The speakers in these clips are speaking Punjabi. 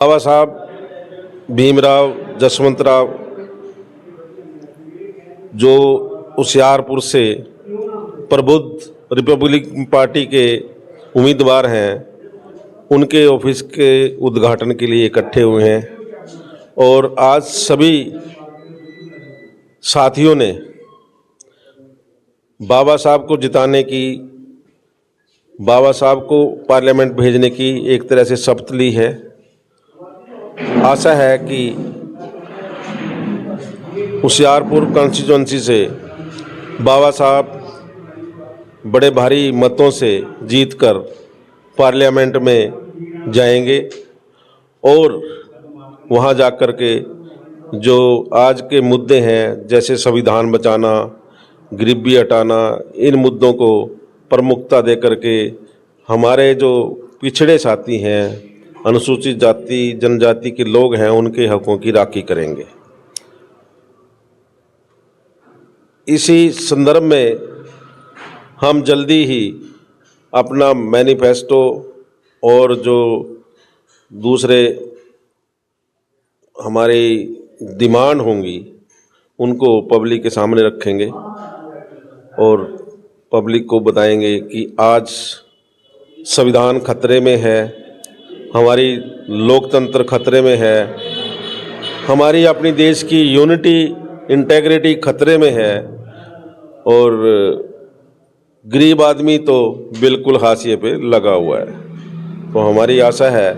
बाबा साहब, भीमराव, जसवंतराव, जो होशियारपुर से प्रबुद्ध रिपब्लिक पार्टी के उम्मीदवार हैं, उनके ऑफ़िस के उद्घाटन के लिए इकट्ठे हुए हैं और आज सभी साथियों ने बाबा साहब को जिताने की, बाबा साहब को पार्लियामेंट भेजने की एक तरह से शपथ ली है। आशा है कि होशियारपुर कॉन्स्टिट्यूंसी से बाबा साहब बड़े भारी मतों से जीतकर पार्लियामेंट में जाएँगे और वहाँ जाकर के जो आज के मुद्दे हैं, जैसे संविधान बचाना, गरीबी हटाना, इन मुद्दों को प्रमुखता दे करके हमारे जो पिछड़े साथी हैं अनुसूचित जाति, जनजाति के लोग हैं, उनके हकों की राखी करेंगे। इसी संदर्भ में हम जल्दी ही अपना मैनिफेस्टो और जो दूसरे हमारी डिमांड होंगी, उनको पब्लिक के सामने रखेंगे और पब्लिक को बताएँगे कि आज संविधान खतरे में है हमारी लोकतंत्र खतरे में है, हमारी अपनी देश की यूनिटी इंटेग्रिटी खतरे में है, और गरीब आदमी तो बिल्कुल हाशिए पे लगा हुआ है। तो हमारी आशा है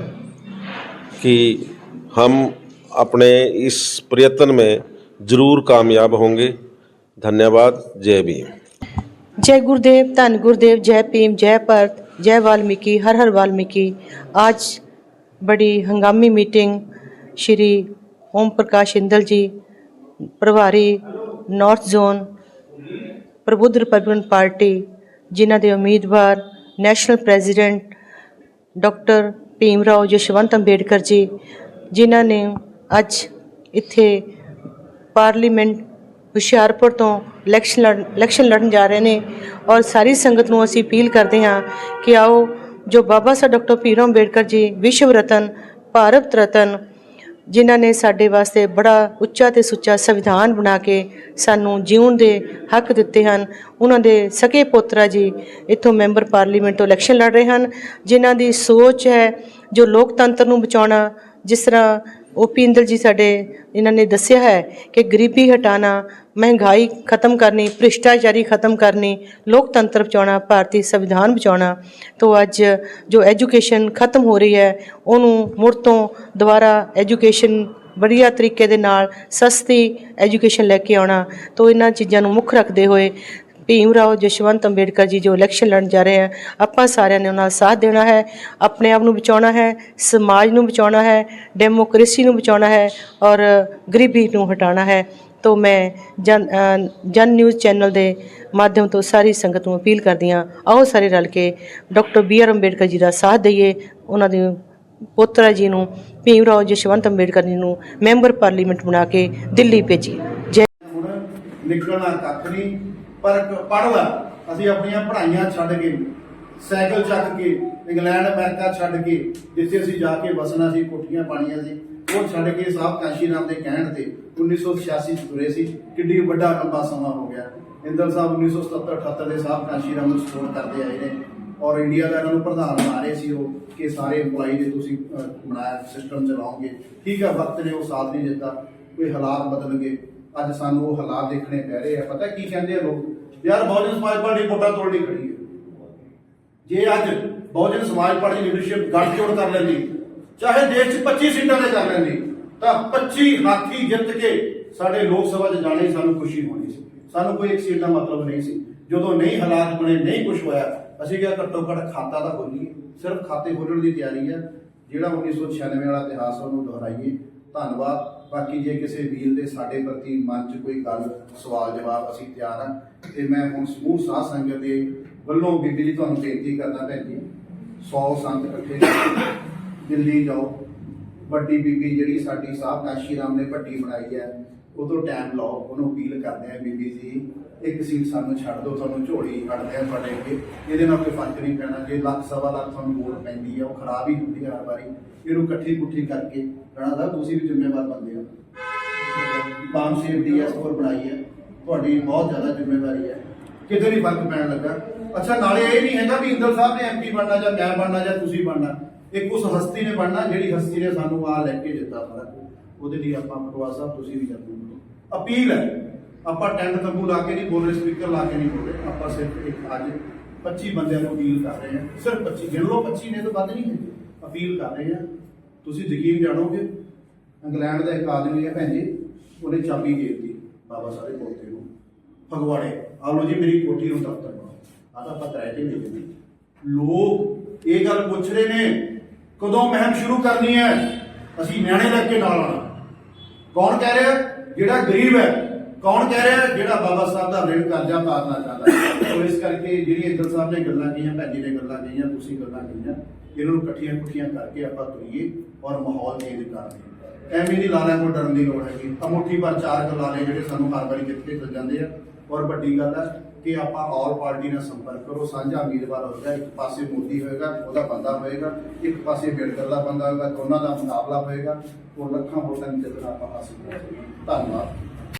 कि हम अपने इस प्रयत्न में ज़रूर कामयाब होंगे। धन्यवाद, जय भीम। जय गुरुदेव, धन गुरुदेव, जय भीम, जय भारत। जय वाल्मीकि हर हर वाल्मीकि आज बड़ी हंगामी मीटिंग श्री ओम प्रकाश इंदल जी प्रभारी north zone Prabuddh Republican Party ਜਿਨ੍ਹਾਂ ਦੇ ਉਮੀਦਵਾਰ national president doctor Bhim Rao Jashwant Ambedkar ji ਜਿਨ੍ਹਾਂ ਨੇ ਅੱਜ ਇੱਥੇ ਪਾਰਲੀਮੈਂਟ ਹੁਸ਼ਿਆਰਪੁਰ ਤੋਂ ਇਲੈਕਸ਼ਨ ਲੜ ਇਲੈਕਸ਼ਨ ਲੜਨ ਜਾ ਰਹੇ ਨੇ ਔਰ ਸਾਰੀ ਸੰਗਤ ਨੂੰ ਅਸੀਂ ਅਪੀਲ ਕਰਦੇ ਹਾਂ ਕਿ ਆਓ ਜੋ ਬਾਬਾ ਸਾਹਿਬ ਡਾਕਟਰ ਭੀਮ ਅੰਬੇਡਕਰ ਜੀ ਵਿਸ਼ਵ ਰਤਨ, ਭਾਰਤ ਰਤਨ, ਜਿਨ੍ਹਾਂ ਨੇ ਸਾਡੇ ਵਾਸਤੇ ਬੜਾ ਉੱਚਾ ਤੇ ਸੁੱਚਾ ਸੰਵਿਧਾਨ ਬਣਾ ਕੇ ਸਾਨੂੰ ਜਿਉਣ ਦੇ ਹੱਕ ਦਿੱਤੇ ਹਨ, ਉਹਨਾਂ ਦੇ ਸਕੇ ਪੋਤਰਾ ਜੀ ਇੱਥੋਂ ਮੈਂਬਰ ਪਾਰਲੀਮੈਂਟ ਤੋਂ ਇਲੈਕਸ਼ਨ ਲੜ ਰਹੇ ਹਨ, ਜਿਨ੍ਹਾਂ ਦੀ ਸੋਚ ਹੈ ਜੋ ਲੋਕਤੰਤਰ ਨੂੰ ਬਚਾਉਣਾ, ਜਿਸ ਤਰ੍ਹਾਂ ਓਪੀ ਇੰਦਲ ਜੀ ਸਾਡੇ ਇਹਨਾਂ ਨੇ ਦੱਸਿਆ ਹੈ ਕਿ ਗਰੀਬੀ ਹਟਾਣਾ, ਮਹਿੰਗਾਈ ਖਤਮ ਕਰਨੀ, ਭ੍ਰਿਸ਼ਟਾਚਾਰੀ ਖਤਮ ਕਰਨੀ, ਲੋਕਤੰਤਰ ਬਚਾਉਣਾ, ਭਾਰਤੀ ਸੰਵਿਧਾਨ ਬਚਾਉਣਾ, ਤੋਂ ਅੱਜ ਜੋ ਐਜੂਕੇਸ਼ਨ ਖਤਮ ਹੋ ਰਹੀ ਹੈ, ਉਹਨੂੰ ਮੁੜ ਤੋਂ ਦੁਬਾਰਾ ਐਜੂਕੇਸ਼ਨ ਵਧੀਆ ਤਰੀਕੇ ਦੇ ਨਾਲ ਸਸਤੀ ਐਜੂਕੇਸ਼ਨ ਲੈ ਕੇ ਆਉਣਾ, ਤੋਂ ਇਹਨਾਂ ਚੀਜ਼ਾਂ ਨੂੰ ਮੁੱਖ ਰੱਖਦੇ ਹੋਏ ਭੀਮ ਰਾਓ, ਜਸ਼ਵੰਤ ਅੰਬੇਡਕਰ ਜੀ ਜੋ ਇਲੈਕਸ਼ਨ ਲੜਨ ਜਾ ਰਹੇ ਹਨ ਆਪਾਂ ਸਾਰਿਆਂ ਨੇ ਉਹਨਾਂ ਦਾ ਸਾਥ ਦੇਣਾ ਹੈ, ਆਪਣੇ ਆਪ ਨੂੰ ਬਚਾਉਣਾ ਹੈ, ਸਮਾਜ ਨੂੰ ਬਚਾਉਣਾ ਹੈ ਡੈਮੋਕ੍ਰੇਸੀ ਨੂੰ ਬਚਾਉਣਾ ਹੈ ਔਰ ਗਰੀਬੀ ਨੂੰ ਹਟਾਉਣਾ ਹੈ। ਤੋਂ ਮੈਂ ਜਨ ਜਨ ਨਿਊਜ਼ ਚੈਨਲ ਦੇ ਮਾਧਿਅਮ ਤੋਂ ਸਾਰੀ ਸੰਗਤ ਨੂੰ ਅਪੀਲ ਕਰਦੀ ਹਾਂ, ਆਓ ਸਾਰੇ ਰਲ ਕੇ doctor B R Ambedkar ji ਦਾ ਸਾਥ ਦਈਏ, ਉਹਨਾਂ ਦੇ ਪੋਤਰਾ ਜੀ ਨੂੰ, ਭੀਮ ਰਾਓ, ਜਸ਼ਵੰਤ ਅੰਬੇਡਕਰ ਜੀ ਨੂੰ ਮੈਂਬਰ ਪਾਰਲੀਮੈਂਟ ਬਣਾ ਕੇ ਦਿੱਲੀ ਭੇਜੀਏ। ਜੈ ਨਿਕਲਣਾ ਕੱਖ ਨਹੀਂ। ਪਰ ਪੜ੍ਹ ਲਾ। ਅਸੀਂ ਆਪਣੀਆਂ ਪੜ੍ਹਾਈਆਂ ਛੱਡ ਕੇ, ਸਾਈਕਲ ਚੱਕ ਕੇ, ਇੰਗਲੈਂਡ, ਅਮਰੀਕਾ ਛੱਡ ਕੇ, ਜਿੱਥੇ ਅਸੀਂ ਜਾ ਕੇ ਵਸਣਾ ਸੀ, ਕੋਠੀਆਂ ਪਾਣੀਆਂ ਸੀ, ਉਹ ਛੱਡ ਕੇ ਸਾਹਿਬ ਕਾਂਸ਼ੀ ਰਾਮ ਦੇ ਕਹਿਣ ਤੇ 1986 ਚ ਤੁਰੇ ਸੀ। ਕਿੱਡੀ ਵੱਡਾ ਲੰਬਾ ਸਮਾਂ ਹੋ ਗਿਆ। ਇੰਦਰ ਸਾਹਿਬ 1977 78 ਦੇ ਸਾਹਿਬ ਕਾਂਸ਼ੀ ਰਾਮ ਨੂੰ ਸਪੋਰਟ ਕਰਦੇ ਆਏ ਨੇ। ਔਰ ਇੰਡੀਆ ਦਾ ਇਹਨਾਂ ਨੂੰ ਪ੍ਰਧਾਨ ਬਣਾ ਰਹੇ ਸੀ ਉਹ, ਕਿ ਸਾਰੇ EMPLOYE ਦੇ ਤੁਸੀਂ ਬਣਾਇਆ ਸਿਸਟਮ ਚਲਾਓਗੇ। ਠੀਕ ਆ, ਵਕਤ ਨੇ ਉਹ ਸਾਥ ਨਹੀਂ ਦਿੱਤਾ। ਕੋਈ ਹਾਲਾਤ ਬਦਲ ਗਏ। ਅੱਜ ਸਾਨੂੰ ਉਹ ਹਾਲਾਤ ਦੇਖਣੇ ਪੈ ਰਹੇ ਆ। ਪਤਾ ਕੀ ਕਹਿੰਦੇ ਆ ਲੋਕ? ਯਾਰ ਬਹੁਜਨ ਸਮਾਜ ਪਾਰਟੀ ਵੋਟਾਂ ਤੋੜਨੀ ਖੜੀ ਹੈ। ਜੇ ਅੱਜ ਬਹੁਜਨ ਸਮਾਜ ਪਾਰਟੀ ਲੀਡਰਸ਼ਿਪ ਗੱਠਜੋੜ ਕਰ ਲੈਂਦੀ, ਚਾਹੇ ਦੇਸ਼ 'ਚ 25 ਸੀਟਾਂ ਤੇ ਕਰ ਲੈਂਦੀ, ਤਾਂ 25 ਹਾਥੀ ਜਿੱਤ ਕੇ ਸਾਡੇ ਲੋਕ ਸਭਾ 'ਚ ਜਾਣੇ ਸਾਨੂੰ ਖੁਸ਼ੀ ਹੋਣੀ ਸੀ। ਸਾਨੂੰ ਕੋਈ ਇੱਕ ਸੀਟ ਦਾ ਮਤਲਬ ਨਹੀਂ ਸੀ। ਜਦੋਂ ਨਹੀਂ ਹਾਲਾਤ ਬਣੇ, ਨਹੀਂ ਕੁਝ ਹੋਇਆ, ਅਸੀਂ ਕਿਹਾ ਘੱਟੋ ਘੱਟ ਖਾਤਾ ਤਾਂ ਖੋਲੀਏ। ਸਿਰਫ ਖਾਤੇ ਖੋਲਣ ਦੀ ਤਿਆਰੀ ਹੈ। ਜਿਹੜਾ 1996 ਵਾਲਾ ਇਤਿਹਾਸ ਉਹਨੂੰ ਦੁਹਰਾਈਏ। ਧੰਨਵਾਦ। ਬਾਕੀ ਜੇ ਕਿਸੇ ਵੀਰ ਦੇ ਸਾਡੇ ਪ੍ਰਤੀ ਮਨ 'ਚ ਕੋਈ ਗੱਲ, ਸਵਾਲ, ਜਵਾਬ ਅਸੀਂ ਤਿਆਰ ਹਾਂ ਤੇ ਮੈਂ ਹੁਣ ਸਮੂਹ ਸਾਧ ਸੰਗਤ ਦੇ ਵੱਲੋਂ ਬੀਬੀ ਜੀ ਤੁਹਾਨੂੰ ਬੇਨਤੀ ਕਰਦਾ ਭੈਣ ਜੀ 100 ਸੰਤ ਇਕੱਠੇ ਦਿੱਲੀ ਜਾਓ। ਵੱਡੀ ਬੀਬੀ ਜਿਹੜੀ ਸਾਡੀ ਸਾਹਿਬ ਕਾਸ਼ੀ ਰਾਮ ਨੇ ਭੱਟੀ ਬਣਾਈ ਹੈ ਉਦੋਂ ਟਾਈਮ ਲਾਓ ਉਹਨੂੰ ਅਪੀਲ ਕਰਦੇ ਆ ਬੀਬੀ ਜੀ, ਇੱਕ ਸੀਟ ਸਾਨੂੰ ਛੱਡ ਦਿਓ, ਤੁਹਾਨੂੰ ਝੋਲੀ ਕੱਢਦੇ ਆ ਤੁਹਾਡੇ ਅੱਗੇ ਇਹਦੇ ਨਾਲ ਕੋਈ ਫ਼ਰਕ ਨਹੀਂ ਪੈਣਾ, ਜੇ ਲੱਖ, ਸਵਾ ਲੱਖ ਤੁਹਾਨੂੰ ਵੋਟ ਪੈਂਦੀ ਆ, ਉਹ ਖਰਾਬ ਹੀ ਹੁੰਦੀ ਆ ਹਰ ਵਾਰੀ, ਇਹਨੂੰ ਇਕੱਠੀ ਕੁੱਠੀ ਕਰਕੇ ਰਾਣਾ ਸਾਹਿਬ ਤੁਸੀਂ ਵੀ ਜ਼ਿੰਮੇਵਾਰ ਬੰਦੇ ਹੋ। ਬਾਮ ਸੇਫ ਡੀਐਸ4 ਬਣਾਈ ਹੈ, ਤੁਹਾਡੀ ਬਹੁਤ ਜ਼ਿਆਦਾ ਜ਼ਿੰਮੇਵਾਰੀ ਹੈ। ਕਿਤੇ ਨਹੀਂ ਫ਼ਰਕ ਪੈਣ ਲੱਗਾ। ਅੱਛਾ, ਨਾਲੇ ਇਹ ਨਹੀਂ ਹੈਗਾ ਵੀ ਇੰਦਰ ਸਾਹਿਬ ਨੇ ਐਮਪੀ ਬਣਨਾ ਜਾਂ ਮੈਂ ਬਣਨਾ ਜਾਂ ਤੁਸੀਂ ਬਣਨਾ। ਇੱਕ ਉਸ ਹਸਤੀ ਨੇ ਬਣਨਾ, ਜਿਹੜੀ ਹਸਤੀ ਨੇ ਸਾਨੂੰ ਆ ਲੈ ਕੇ ਦਿੱਤਾ ਸਾਰਾ ਉਹਦੇ ਲਈ ਆਪਾਂ ਪਟਵਾ ਸਾਹਿਬ, ਤੁਸੀਂ ਵੀ ਜਰੂਰ ਅਪੀਲ ਹੈ, ਆਪਾਂ ਟੈਂਟ ਤੰਬੂ ਲਾ ਕੇ ਨਹੀਂ ਬੋਲ ਰਹੇ ਸਪੀਕਰ ਲਾ ਕੇ ਨਹੀਂ ਬੋਲ ਰਹੇ ਆਪਾਂ ਸਿਰਫ ਇੱਕ ਅੱਜ 25 ਬੰਦਿਆਂ ਨੂੰ ਅਪੀਲ ਕਰ ਰਹੇ ਹਾਂ। ਸਿਰਫ 25 ਗਿਣ ਲਓ 25 ਨੇ ਤਾਂ ਵੱਧ ਨਹੀਂ ਹੈ ਅਪੀਲ ਕਰ ਰਹੇ ਹਾਂ। ਤੁਸੀਂ ਯਕੀਨ ਜਾਣੋਗੇ, ਇੰਗਲੈਂਡ ਦਾ ਇੱਕ ਆਦਮੀ ਹੈ ਭੈਣ ਜੀ, ਉਹਨੇ ਚਾਬੀ ਦੇ ਦਿੱਤੀ, ਬਾਬਾ ਸਾਰੇ ਪੋਤੇ ਨੂੰ ਫਗਵਾੜੇ ਆ ਲੋ ਜੀ ਮੇਰੀ ਕੋਠੀ ਨੂੰ ਦਫ਼ਤਰ ਬਣਾਓ। ਆ ਤਾਂ ਪਤਾ ਹੈ ਕਿ ਨਹੀਂ ਲੋਕ ਇਹ ਗੱਲ ਪੁੱਛ ਰਹੇ ਨੇ, ਕਦੋਂ ਮਹਿਮ ਸ਼ੁਰੂ ਕਰਨੀ ਹੈ? ਅਸੀਂ ਨਿਆਣੇ ਲੈ ਕੇ ਨਾਲ ਆਉਣਾ। ਕੌਣ ਕਹਿ ਰਿਹਾ? ਜਿਹੜਾ ਗਰੀਬ ਹੈ, ਕੌਣ ਕਹਿ ਰਿਹਾ ਜਿਹੜਾ ਬਾਬਾ ਸਾਹਿਬ ਦਾ ਰਿਣ ਕਰਜ਼ਾ ਉਤਾਰਨਾ ਚਾਹੁੰਦਾ ਸੋ ਇਸ ਕਰਕੇ ਜਿਹੜੀ ਇੰਦਰ ਸਾਹਿਬ ਨੇ ਗੱਲਾਂ ਕਹੀਆਂ, ਭੈਣ ਜੀ ਨੇ ਗੱਲਾਂ ਕਹੀਆਂ, ਤੁਸੀਂ ਗੱਲਾਂ ਕਹੀਆਂ, ਇਹਨਾਂ ਨੂੰ ਇਕੱਠੀਆਂ ਕੁੱਠੀਆਂ ਕਰਕੇ ਆਪਾਂ ਤੁਰੀਏ ਔਰ ਮਾਹੌਲ ਚੇਂਜ ਕਰਦੇ ਐਵੇਂ ਨਹੀਂ ਲਾਣਾ ਕੋਈ ਡਰਨ ਦੀ ਲੋੜ ਹੈਗੀ। ਅਮੋਠੀ ਪਰ ਚਾਰ ਗਲਾਲੇ ਜਿਹੜੇ ਸਾਨੂੰ ਹਰ ਵਾਰੀ ਜਿੱਤ ਚੱਲ ਜਾਂਦੇ ਆ। ਔਰ ਵੱਡੀ ਗੱਲ ਹੈ ਕਿ ਆਪਾਂ ਆਲ ਪਾਰਟੀ ਨਾਲ ਸੰਪਰਕ ਕਰੋ, ਸਾਂਝਾ ਉਮੀਦਵਾਰ ਹੋਏਗਾ ਇੱਕ ਪਾਸੇ ਮੋਦੀ ਹੋਏਗਾ, ਉਹਦਾ ਬੰਦਾ ਹੋਏਗਾ, ਇੱਕ ਪਾਸੇ ਅੰਬੇਡਕਰ ਦਾ ਬੰਦਾ ਹੋਏਗਾ ਦੋਨਾਂ ਦਾ ਮੁਕਾਬਲਾ ਹੋਏਗਾ, ਉਹ ਲੱਖਾਂ ਵੋਟਾਂ ਦੀ ਜਿੱਤ ਆਪਾਂ ਹਾਸਲ ਕਰਾਂਗੇ ਧੰਨਵਾਦ।